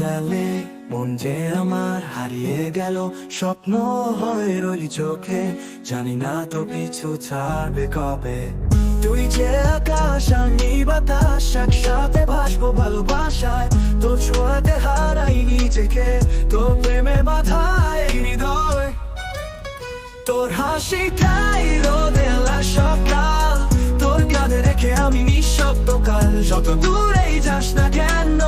জালে মন যে আমার হারিয়ে গেল, স্বপ্ন হয়ে রইলি চোখে, জানি না তো পিছু ছাড়বে কবে। তুই যে আকাশ, আমি বাতাস, একসাথে ভাসবো ভালোবাসায়, তোর ছোঁয়াতে হারাই নিজেকে, তোর প্রেমে বাধায় হৃদয়। তোর হাসিটাই রোদেলা সকাল তোর কাঁধে রেখে আমি নিঃশব্দ কাল যত দূরেই যাস না কেন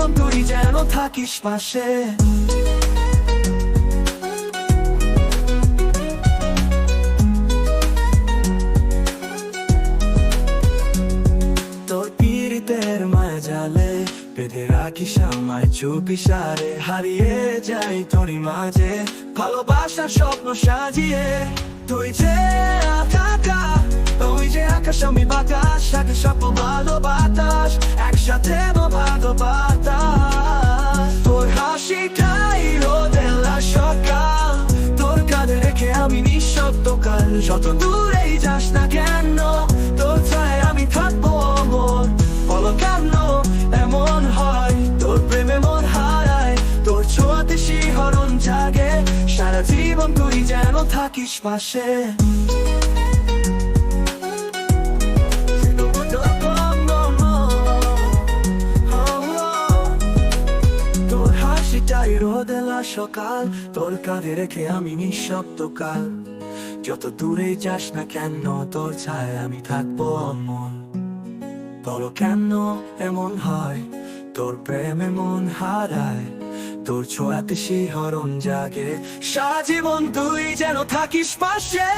জীবন তুই যেন থাকিস পাশে। তোর বেঁধে রাখিস আমায় হারিয়ে যাই তোরই মাঝে। ভালোবাসার স্বপ্ন সাজিয়ে তুই যে যে আকাশ আমি বাতাস সাথে স্বপ্ন ভালো বাতাস নিঃশব্দ কাল যত দূরেই যাস না কেন, তোর ছায় আমি থাকব অমর। বলো কেন এমন হয়? তোর প্রেমে মন হারায়, তোর ছোঁয়াতে শিহরণ জাগে। সারা জীবন তুই যেন থাকিস পাশে। সকাল, তোর কাঁধে রেখে আমি নিঃশব্দ কাল যত দূরে যাস না কেন, তোর ছায় আমি থাকব অমন। বলো কেন এমন হয়? তোর প্রেমে মন হারায়? তোর ছোঁয়াতে শিহরণ জাগে। সারা জীবন তুই যেন থাকিস পাশে।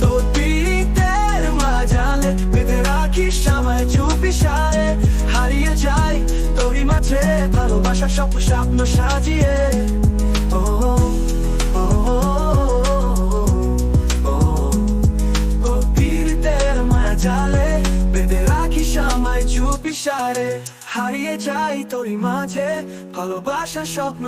তোর পীড়িতের মাঝালে বেঁধে রাখিস আমায় চুপি ভালোবাসা স্বপ্ন সাজিয়ে ও মাঝালে বেঁধে রাখিস আমায় চুপি সারে হারিয়ে যাই তোরই মাঝে ভালোবাসা স্বপ্ন